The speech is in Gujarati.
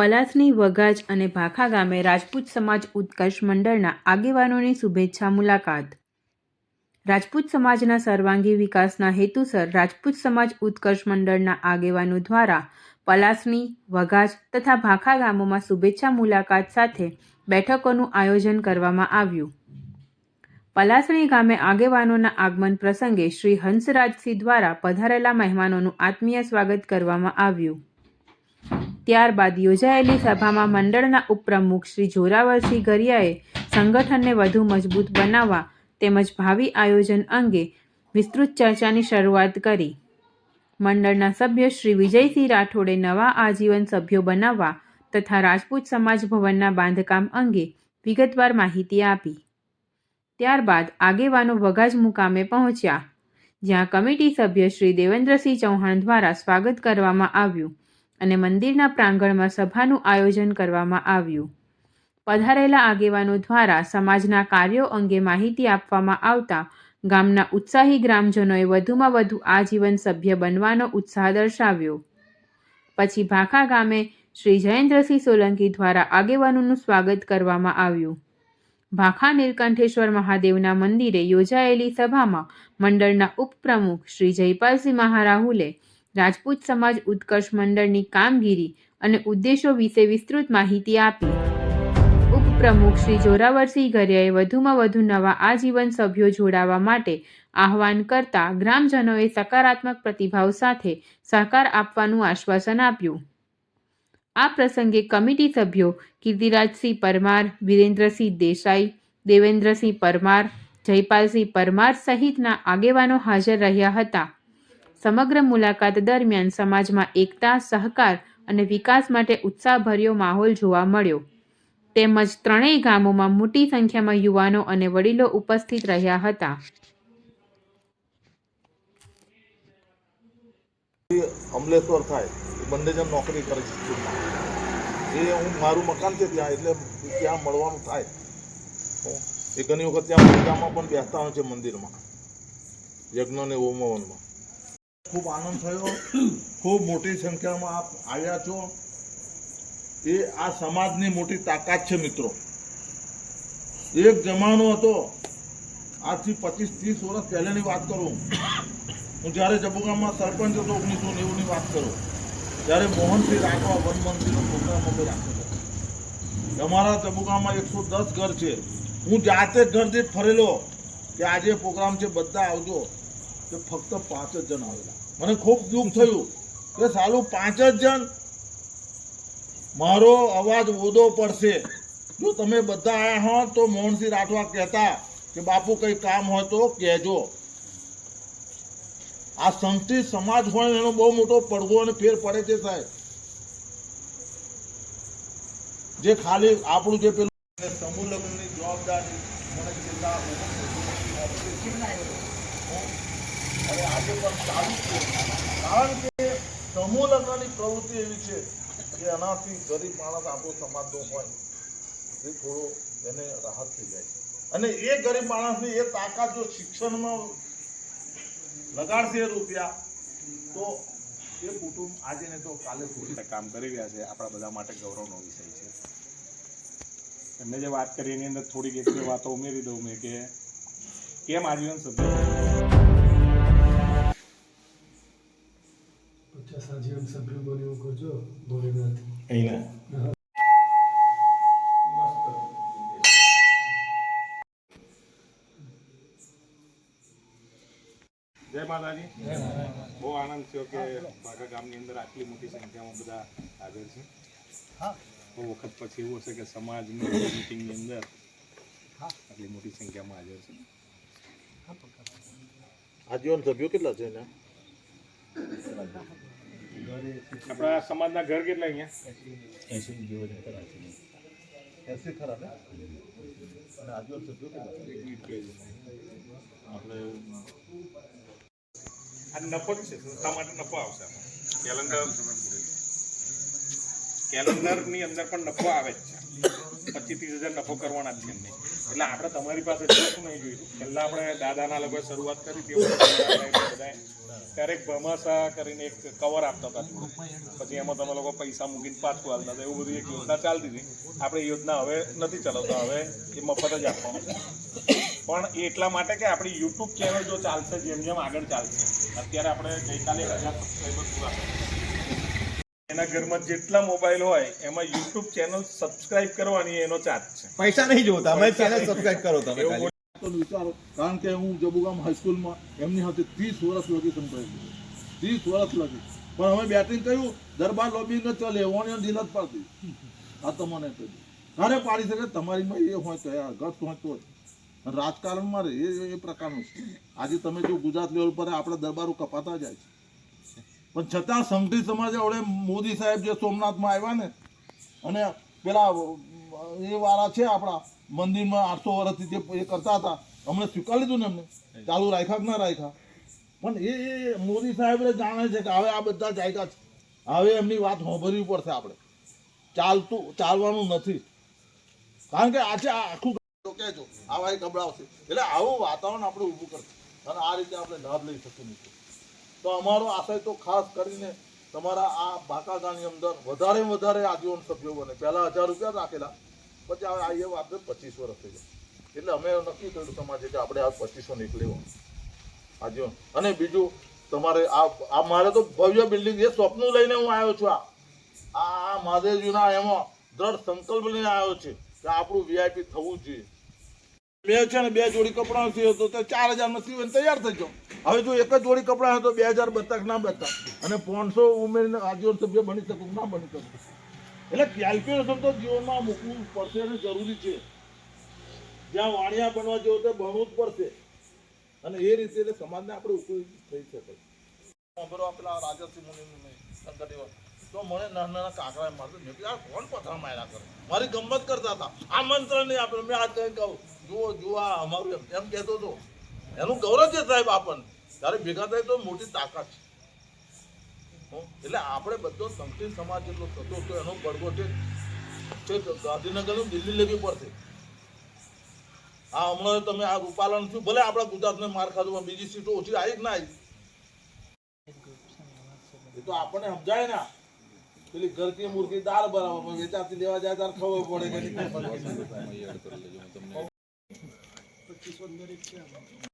પલાસની વઘાજ અને ભાખા ગામે રાજપૂત સમાજ ઉત્કર્ષ મંડળના આગેવાનોની શુભેચ્છા મુલાકાત. રાજપૂત સમાજના સર્વાંગી વિકાસના હેતુસર રાજપૂત સમાજ ઉત્કર્ષ મંડળના આગેવાનો દ્વારા પલાસની વઘાજ તથા ભાખા ગામોમાં શુભેચ્છા મુલાકાત સાથે બેઠકોનું આયોજન કરવામાં આવ્યું. પલાસણી ગામે આગેવાનોના આગમન પ્રસંગે શ્રી હંસરાજસિંહ દ્વારા પધારેલા મહેમાનોનું આત્મીય સ્વાગત કરવામાં આવ્યું. ત્યારબાદ યોજાયેલી સભામાં મંડળના ઉપપ્રમુખ શ્રી જોરાવરસિંહ ગરિયાએ સંગઠનને વધુ મજબૂત બનાવવા તેમજ ભાવિ આયોજન અંગે વિસ્તૃત ચર્ચાની શરૂઆત કરી. મંડળના સભ્ય શ્રી વિજયસિંહ રાઠોડે નવા આજીવન સભ્યો બનાવવા તથા રાજપૂત સમાજ ભવનના બાંધકામ અંગે વિગતવાર માહિતી આપી. ત્યારબાદ આગેવાનો વઘાજ મુકામે પહોંચ્યા. જ્યાં કમિટી સભ્ય શ્રી દેવેન્દ્રસિંહ ચૌહાણ દ્વારા સ્વાગત કરવામાં આવ્યું. અને મંદિરના પ્રાંગણમાં સભાનું આયોજન કરવામાં આવ્યું. પધારેલા આગેવાનો દ્વારા સમાજના કાર્યો અંગે માહિતી આપવામાં આવતા ગામના ઉત્સાહી ગ્રામજનોએ વધુમાં વધુ આજીવન સભ્ય બનવાનો ઉત્સાહ દર્શાવ્યો. પછી ભાખા ગામે શ્રી જયેન્દ્રસિંહ સોલંકી દ્વારા આગેવાનોનું સ્વાગત કરવામાં આવ્યું. ભાખા નીલકંઠેશ્વર મહાદેવના મંદિરે યોજાયેલી સભામાં મંડળના ઉપપ્રમુખ શ્રી જયપાલસિંહ મહારાહુલે રાજપૂત સમાજ ઉત્કર્ષ મંડળની કામગીરી અને ઉદ્દેશો વિશે વિસ્તૃત માહિતી આપી. ઉપપ્રમુખ શ્રી જોરાવરસિંહ ગરિયાએ વધુમાં વધુ નવા આજીવન સભ્યો જોડાવા માટે આહવાન કરતા ગ્રામજનોએ સકારાત્મક પ્રતિભાવ સાથે સહકાર આપવાનું આશ્વાસન આપ્યું. આ પ્રસંગે કમિટી સભ્યો કીર્તિરાજસિંહ પરમાર, વિરેન્દ્રસિંહ દેસાઈ, દેવેન્દ્રસિંહ પરમાર, જયપાલસિંહ પરમાર સહિતના આગેવાનો હાજર રહ્યા હતા. સમગ્ર મુલાકાત દરમિયાન સમાજમાં એકતા, સહકાર અને વિકાસ માટે ઉત્સાહભર્યો માહોલ જોવા મળ્યો. તેમજ ત્રણેય ગામોમાં મોટી સંખ્યામાં યુવાનો અને વડીલો ઉપસ્થિત રહ્યા હતા. અમલેશ્વર થાય બંને જણ નોકરી કરે છે એ હું મારું મકાન છે ત્યાં, એટલે ત્યાં મળવાનું થાય. એ ઘણી વખત ત્યાં પૂજામાં પણ બેસતા હોય છે મંદિરમાં. યજ્ઞ ને હોમવનમાં ખૂબ આનંદ થયો. ખૂબ મોટી સંખ્યામાં આપ આવ્યા છો. એ આ સમાજની મોટી તાકાત છે મિત્રો. એક જમાનો હતો. આજથી પચીસ, ત્રીસ વર્ષ પહેલાની વાત કરું. હું જ્યારે જબુગામમાં સરપંચ હતો, ઓગણીસો નેવુંની વાત કરું. ત્યારે મોહનસિંહ રાઠવા વન મંત્રીનો પ્રોગ્રામ અમે રાખ્યો હતો. અમારા જબુગામમાં એકસો દસ ઘર છે. હું જાતે ઘર દીઠ ફરેલો કે આજે પ્રોગ્રામ છે, બધા આવજો. કે ફક્ત પાંચ જ જણ આવેલા. મને ખૂબ દુઃખ થયું કે સાલું પાંચ જ જણ. મારો અવાજ ઓદો પડશે. જો તમે બધા આવ્યા હો તો મોહનસિંહ રાઠવા કહેતા કે બાપુ કંઈ કામ હોય તો કહેજો. આ સંસ્થિત સમાજ હોય એનો બહુ મોટો પડઘો અને ફેર પડે છે સાહેબ. જે ખાલી આપણું જે પેલું સમૂહ લગ્નની જવાબદારી મને છેલ્લા અને આજે પણ ચાલુ છે. કારણ કે સમૂહ પ્રવૃત્તિ એવી છે કે એનાથી ગરીબ માણસ આપણો સમાજનો હોય એ થોડો એને રાહત થઈ જાય અને એ ગરીબ માણસની એ તાકાત જો શિક્ષણમાં લગાડશે રૂપિયા, તો એ કુટુંબ આજે ને તો કાલે સુધી કામ કરી રહ્યા છે. આપણા બધા માટે ગૌરવનો વિષય છે. એમને જે વાત કરી, એની અંદર થોડીક બે વાતો ઉમેરી દઉં મેં કે, કેમ આજીવન સભ્ય? આજીવન સભ્યો બને એવું કરજો ભોલેનાથ. અહીંયા જય માતાજી. બહુ આનંદ થયો કે બાગા ગામની અંદર આટલી મોટી સંખ્યામાં બધા હાજર છે. બહુ વખત પછી એવું હશે કે સમાજની મિટિંગની અંદર આટલી મોટી સંખ્યામાં હાજર છે. આજીવન સભ્યો કેટલા છે એને? આપણા સમાજના ઘર કેટલા અહીંયા? એસી ખરા ને? અને આજીવન સભ્યો આપણે આ નફો છે સંસ્થા માટે નફો આવશે કેલેન્ડર કેલેન્ડરની અંદર પણ નફો આવે જ છે. પચીસ ત્રીસ હજાર નફો કરવાના છે એમને. એટલે આપણે તમારી પાસે શું નહીં જોઈતું પહેલાં આપણે દાદાના લોકોએ શરૂઆત કરી બધાએ ત્યારે એક ભમાસા કરીને એક કવર આપતા હતા પછી એમાં તમે લોકો પૈસા મૂકીને પાછું હાલતા હતા. એવું બધું એક યોજના ચાલતી હતી. આપણે યોજના હવે નથી ચલાવતા. હવે એ મફત જ આપવાનું પણ એટલા માટે કે આપણી યુટ્યુબ ચેનલ જો ચાલશે, જેમ જેમ આગળ ચાલશે. અત્યારે આપણે ગઈકાલે હજાર સબસ્ક્રાઈબર પૂરા. એના ઘરમાં જેટલા મોબાઈલ હોય એમાં યુટ્યુબ ચેનલ સબસ્ક્રાઇબ કરવાની એનો ચાર્જ છે. પૈસા નહીં જોતા અમે ચેનલ સબસ્ક્રાઇબ કરો તમે તો વિચારો કારણ કે હું જબુગામ હાઈસ્કૂલમાં એમની સાથે ત્રીસ વર્ષ લગી સંભાળી ત્રીસ વર્ષ લગી. પણ અમે બેટિંગ કર્યું દરબાર લોબી જ ચાલે એવોની દિલ જ પાડતી. આ તો મને કહ્યું તારે પાડી શકે તમારીમાં એ હોય તો યાર ગત હોય તો રાજકારણમાં રે એ એ પ્રકારનું છે. આજે તમે જો ગુજરાત લેવલ પર આપણા દરબારો કપાતા જાય છે. પણ છતાં સંઘી સમાજ હવે મોદી સાહેબ જે સોમનાથમાં આવ્યા ને, અને પેલા એ વાળા છે આપણા, મંદિરમાં આઠસો વર્ષથી જે એ કરતા હતા, અમને સ્વીકારી લીધું ને એમને. ચાલુ રાખ્યા કે ના રાખ્યા? પણ એ મોદી સાહેબ જાણે છે કે હવે આ બધા જાયકા છે. હવે એમની વાત સાંભળવી પડશે આપણે. ચાલતું, ચાલવાનું નથી. કારણ કે આજે આખું કહેજો આવા ગબડાવશે એટલે આવું વાતાવરણ આપણે ઊભું કરશે. અને આ રીતે આપણે લાભ લઈ શકીએ નહીં તો અમારો આશય તો ખાસ કરીને તમારા આ બાકાગાની અંદર વધારે વધારે આજીવન સભ્યો બને. પહેલાં હજાર રૂપિયા રાખેલા, પછી આ એ વાત પચીસ થઈ એટલે અમે નક્કી કર્યું સમાજે કે આપણે આ પચીસો નીકળ્યો. આજીવન અને બીજું, તમારે આ આ મારે તો ભવ્ય બિલ્ડિંગ, એ સ્વપ્નું લઈને હું આવ્યો છું આ. આ મહાદેવજીના એમાં દ્રઢ સંકલ્પ લઈને આવ્યો છે કે આપણું વીઆઈપી થવું જોઈએ. મેં છે ને બે જોડી કપડાં સીવ્યો તો તે ચાર હજારમાં સીવીને તૈયાર થઈ ગયો. હવે જો એક જ જોડી કપડાં હોય તો બે હજાર બતક ના બતક. અને પોણસો ઉમેરીને આજીવન સભ્ય બની શકું ના બની શકું. એટલે કેલ્ક્યુલેશન તો જીવનમાં મૂકવું પડશે અને જરૂરી છે. જ્યાં વાણિયા બનવા જેવો તો ભણવું જ પડશે. અને એ રીતે એટલે સમાજને આપણે ઉપયોગી થઈ શકે સાંભળો પેલા રાજરસિંહ મુનિનું મેં સંકટેવા તો મને નાના નાના કાંકરા મારતો. મેં આ કોણ પથરા માર્યા કરે? મારી ગમત કરતા હતા. આ મંત્ર નહીં આપણે મેં આજ કઈ કહું. જુઓ જુઓ, આ અમારું એમ કહેતો હતો. એનું ગૌરવ છે સાહેબ આપણને. ત્યારે ભેગા થાય તો મોટી તાકાત છે. એટલે આપણે બધો સંકિત સમાજ જેટલો થતો હતો એનો પડઘો છે ગાંધીનગરનું દિલ્હી લેવી પડશે. આ હમણાં તમે આ રૂપાલન થયું, ભલે આપણા ગુજરાતને માર ખાધું બીજી સીટો ઓછી આવી ના આવી? એ તો આપણને સમજાય ના પેલી ઘર કી મુર્ગી દાળ બરાબર વેચાતી લેવા જાય ત્યારે ખબર પડે કે નહીં ખબર પડે.